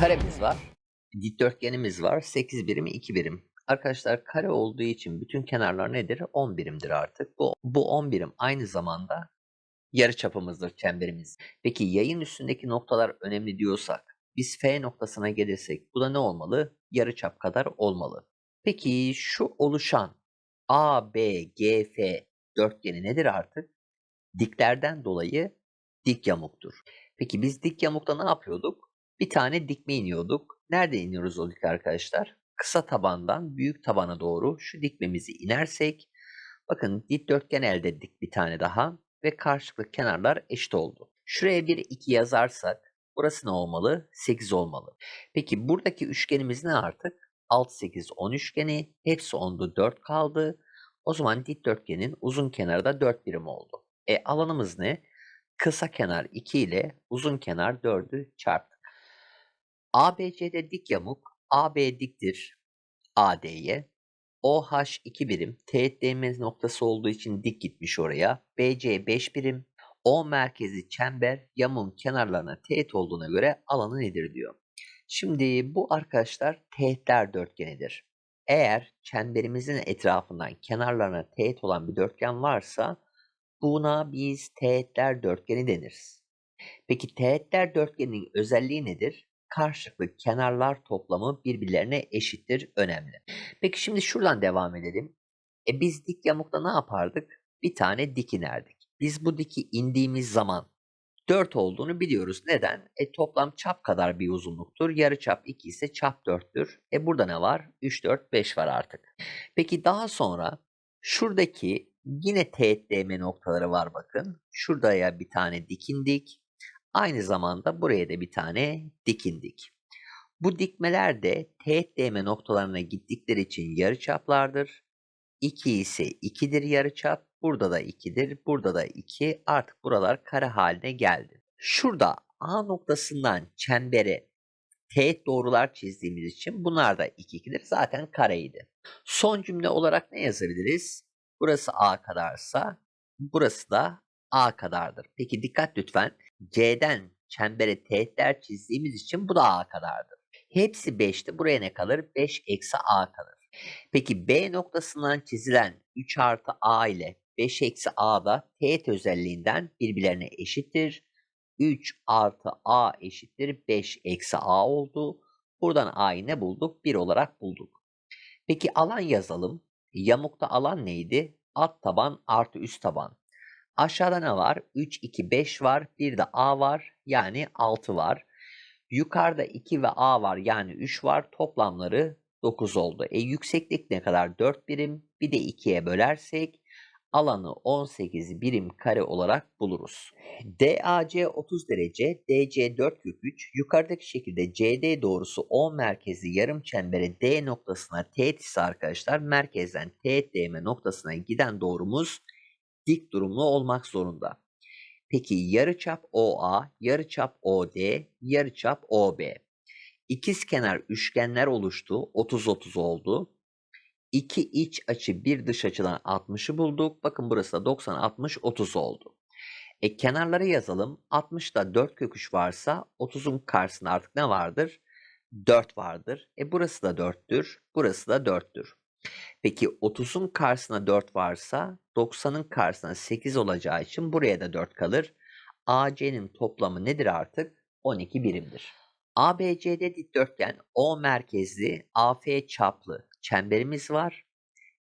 Karemiz var. Dikdörtgenimiz var. 8 birim 2 birim. Arkadaşlar kare olduğu için bütün kenarlar nedir? 10 birimdir artık. Bu, bu 10 birim aynı zamanda yarıçapımızdır çemberimiz. Peki yayın üstündeki noktalar önemli diyorsak biz F noktasına gelirsek bu da ne olmalı? Yarıçap kadar olmalı. Peki şu oluşan A, B, G, F dörtgeni nedir artık? Diklerden dolayı dik yamuktur. Peki biz dik yamukta ne yapıyorduk? Bir tane dikme iniyorduk. Nerede iniyoruz o dik arkadaşlar? Kısa tabandan büyük tabana doğru şu dikmemizi inersek bakın dikdörtgen elde ettik bir tane daha ve karşılıklı kenarlar eşit oldu. Şuraya bir 2 yazarsak burası ne olmalı? 8 olmalı. Peki buradaki üçgenimiz ne artık? 6, 8, 10 üçgeni. Hepsi 10'du 4 kaldı. O zaman dikdörtgenin uzun kenarı da 4 birim oldu. E alanımız ne? Kısa kenar 2 ile uzun kenar 4'ü çarptık. ABC'de dik yamuk, AB diktir AD'ye. OH 2 birim, teğet değmez noktası olduğu için dik gitmiş oraya. BC 5 birim, O merkezi çember, yamuğun kenarlarına teğet olduğuna göre alanı nedir diyor. Şimdi bu arkadaşlar teğetler dörtgenidir. Eğer çemberimizin etrafından kenarlarına teğet olan bir dörtgen varsa buna biz teğetler dörtgeni deniriz. Peki teğetler dörtgeninin özelliği nedir? Karşılıklı kenarlar toplamı birbirlerine eşittir, önemli. Peki şimdi şuradan devam edelim. E biz dik yamukta ne yapardık? Bir tane dik inerdik. Biz bu diki indiğimiz zaman 4 olduğunu biliyoruz. Neden? E toplam çap kadar bir uzunluktur. Yarı çap 2 ise çap 4'tür. E burada ne var? 3, 4, 5 var artık. Peki daha sonra şuradaki yine teğet değme noktaları var bakın. Şuraya bir tane dikindik. Aynı zamanda buraya da bir tane dikindik. Bu dikmeler de teğet değme noktalarına gittikleri için yarıçaplardır. 2 ise 2'dir yarıçap. Burada da 2'dir. Burada da 2. Artık buralar kare haline geldi. Şurada A noktasından çembere teğet doğrular çizdiğimiz için bunlar da 2 2'dir. Zaten kareydi. Son cümle olarak ne yazabiliriz? Burası A kadarsa burası da A kadardır. Peki dikkat lütfen. C'den çembere teğetler çizdiğimiz için bu da A kadardır. Hepsi 5'ti. Buraya ne kalır? 5 eksi A kalır. Peki B noktasından çizilen 3 artı A ile 5 eksi A da teğet özelliğinden birbirlerine eşittir. 3 artı A eşittir 5 eksi A oldu. Buradan A'yı ne bulduk? 1 olarak bulduk. Peki alan yazalım. Yamukta alan neydi? Alt taban artı üst taban. Aşağıda ne var? 3, 2, 5 var. Bir de A var. Yani 6 var. Yukarıda 2 ve A var. Yani 3 var. Toplamları 9 oldu. E yükseklik ne kadar? 4 birim. Bir de 2'ye bölersek alanı 18 birim kare olarak buluruz. DAC 30 derece, DC 4 kök 3. Yukarıdaki şekilde CD doğrusu O merkezi yarım çembere D noktasına teğet ise arkadaşlar merkezden teğet değme noktasına giden doğrumuz dik durumlu olmak zorunda. Peki yarıçap OA, yarıçap OD, yarıçap OB. İkiz kenar üçgenler oluştu. 30-30 oldu. 2 iç açı bir dış açıdan 60'ı bulduk. Bakın burası da 90, 60, 30 oldu. E kenarları yazalım. 60'da 4 kök 3 varsa 30'un karşısında artık ne vardır? 4 vardır. E burası da 4'tür. Burası da 4'tür. Peki 30'un karşısına 4 varsa 90'ın karşısına 8 olacağı için buraya da 4 kalır. AC'nin toplamı nedir artık? 12 birimdir. ABC'de dikdörtgen O merkezli AF çaplı çemberimiz var.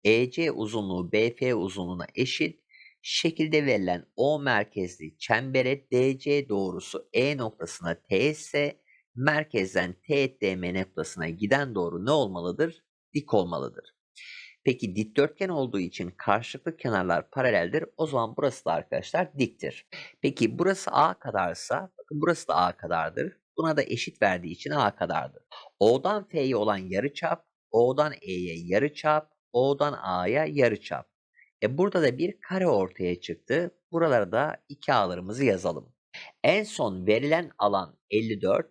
EC uzunluğu BF uzunluğuna eşit. Şekilde verilen O merkezli çembere DC doğrusu E noktasına T ise merkezden teğet DM noktasına giden doğru ne olmalıdır? Dik olmalıdır. Peki dikdörtgen olduğu için karşılıklı kenarlar paraleldir. O zaman burası da arkadaşlar diktir. Peki burası A kadarsa bakın burası da A kadardır. Buna da eşit verdiği için A kadardır. O'dan F'ye olan yarıçap, O'dan E'ye yarıçap, O'dan A'ya yarıçap. E burada da bir kare ortaya çıktı. Buralara da 2A'larımızı yazalım. En son verilen alan 54.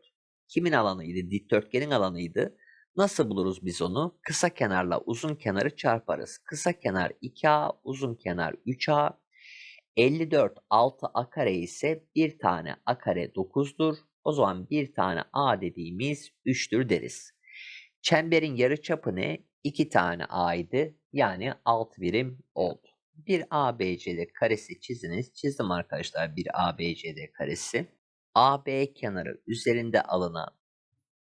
Kimin alanıydı? Dikdörtgenin alanıydı. Nasıl buluruz biz onu? Kısa kenarla uzun kenarı çarparız. Kısa kenar 2A, uzun kenar 3A. 54 6 a kare ise bir tane a kare 9'dur. O zaman bir tane A dediğimiz 3'tür deriz. Çemberin yarıçapı ne? 2 tane A'ydı. Yani 6 birim oldu. Bir ABCD karesi çiziniz. Çizdim arkadaşlar bir ABCD karesi. AB kenarı üzerinde alınan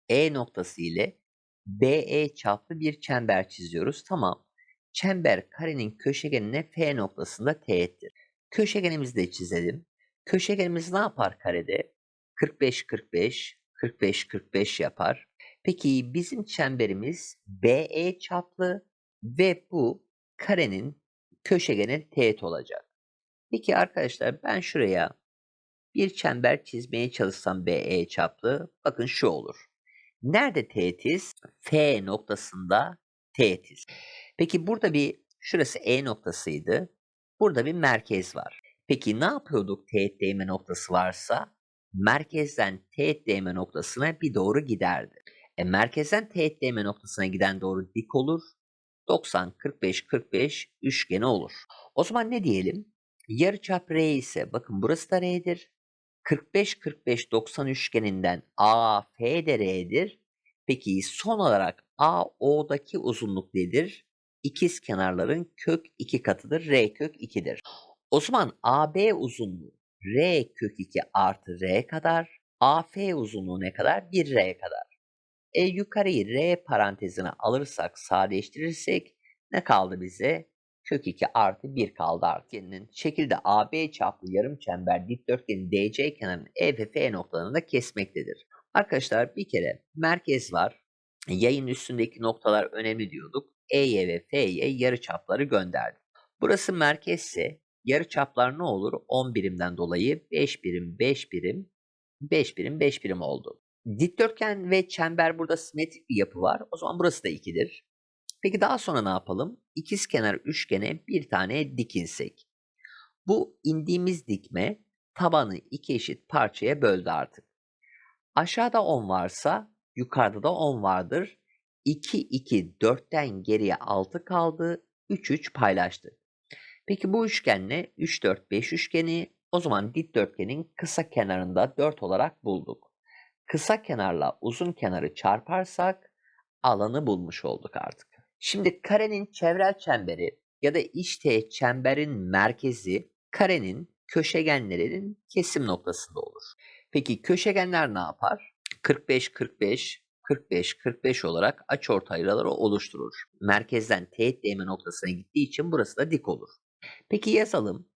E noktası ile BE çaplı bir çember çiziyoruz. Tamam. Çember karenin köşegenine F noktasında teğettir. Köşegenimizi de çizelim. Köşegenimiz ne yapar karede? 45 45 45 45 yapar. Peki bizim çemberimiz BE çaplı ve bu karenin köşegene teğet olacak. Peki arkadaşlar ben şuraya bir çember çizmeye çalışsam BE çaplı bakın şu olur. Nerede teğetiz? F noktasında teğetiz. Peki burada bir şurası E noktasıydı. Burada bir merkez var. Peki ne yapıyorduk teğet değme noktası varsa? Merkezden teğet değme noktasına bir doğru giderdi. E, merkezden teğet değme noktasına giden doğru dik olur. 90 45 45 üçgeni olur. O zaman ne diyelim? Yarıçap R ise bakın burası da R'dir. 45 45 90 üçgeninden AF de. Peki son olarak AO'daki uzunluk nedir? İkiz kenarların kök 2 katıdır. R kök 2'dir. O zaman AB uzunluğu R kök 2 artı R kadar. AF uzunluğu ne kadar? 1R kadar. E yukarıyı R parantezine alırsak sadeleştirirsek ne kaldı bize? Kök 2 artı 1 kaldı artı. Şekilde AB çaplı yarım çember dikdörtgenin DC kenarının E ve F noktalarında kesmektedir. Arkadaşlar bir kere merkez var. Yayın üstündeki noktalar önemli diyorduk. E'ye ve F'ye yarı çapları gönderdik. Burası merkezse yarı çaplar ne olur? 10 birimden dolayı 5 birim 5 birim 5 birim 5 birim oldu. Dikdörtgen ve çember burada simetrik bir yapı var. O zaman burası da 2'dir. Peki daha sonra ne yapalım? İkiz kenar üçgene bir tane dik insek. Bu indiğimiz dikme tabanı iki eşit parçaya böldü artık. Aşağıda 10 varsa yukarıda da 10 vardır. 2 2 4'ten geriye 6 kaldı. 3 3 paylaştı. Peki bu üçgen ne? 3 4 5 üçgeni o zaman dikdörtgenin kısa kenarında 4 olarak bulduk. Kısa kenarla uzun kenarı çarparsak alanı bulmuş olduk artık. Şimdi karenin çevrel çemberi ya da iç teğet çemberin merkezi karenin köşegenlerinin kesim noktasında olur. Peki köşegenler ne yapar? 45 45 45 45 olarak açıortayları oluşturur. Merkezden teğet değme noktasına gittiği için burası da dik olur. Peki yazalım.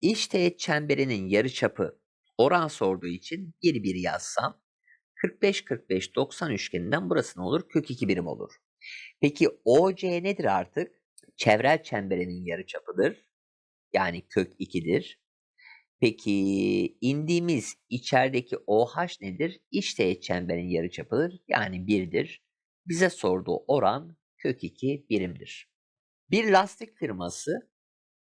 İç teğet çemberinin yarıçapı oran sorduğu için bir bir yazsam 45 45 90 üçgeninden burası ne olur? Kök 2 birim olur. Peki OC nedir artık? Çevrel çemberinin yarıçapıdır. Yani kök 2'dir. Peki indiğimiz içerideki OH nedir? Teğet çemberin yarıçapıdır. Yani 1'dir. Bize sorduğu oran kök 2 birimdir. Bir lastik firması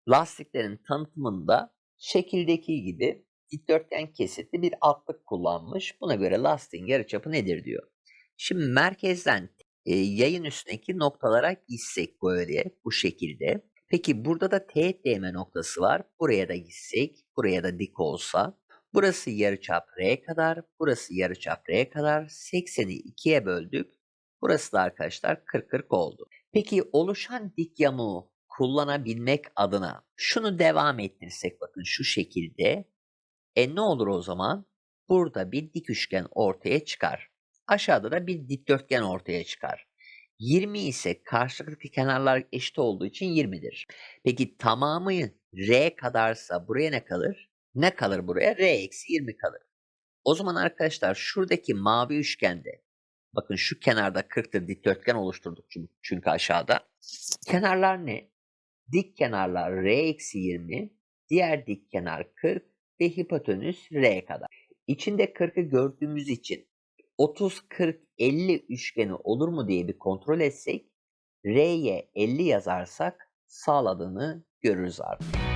lastiklerin tanıtımında şekildeki gibi dikdörtgen kesitli bir altlık kullanmış. Buna göre lastiğin yarıçapı nedir diyor. Şimdi merkezden e, yayın üstündeki noktalara gitsek böyle bu şekilde. Peki burada da teğet değme noktası var. Buraya da gitsek, buraya da dik olsa. Burası yarıçap R kadar, burası yarıçap R kadar. 80'i 2'ye böldük. Burası da arkadaşlar 40-40 oldu. Peki oluşan dik yamuğu kullanabilmek adına şunu devam ettirsek bakın şu şekilde. E ne olur o zaman? Burada bir dik üçgen ortaya çıkar. Aşağıda da bir dikdörtgen ortaya çıkar. 20 ise karşılıklı kenarlar eşit olduğu için 20'dir. Peki tamamı R kadarsa buraya ne kalır? Ne kalır buraya? R eksi 20 kalır. O zaman arkadaşlar şuradaki mavi üçgende bakın şu kenarda 40'tır dikdörtgen oluşturduk çünkü, aşağıda. Kenarlar ne? Dik kenarlar R eksi 20, diğer dik kenar 40 ve hipotenüs R kadar. İçinde 40'ı gördüğümüz için 30, 40, 50 üçgeni olur mu diye bir kontrol etsek R'ye 50 yazarsak sağladığını görürüz artık.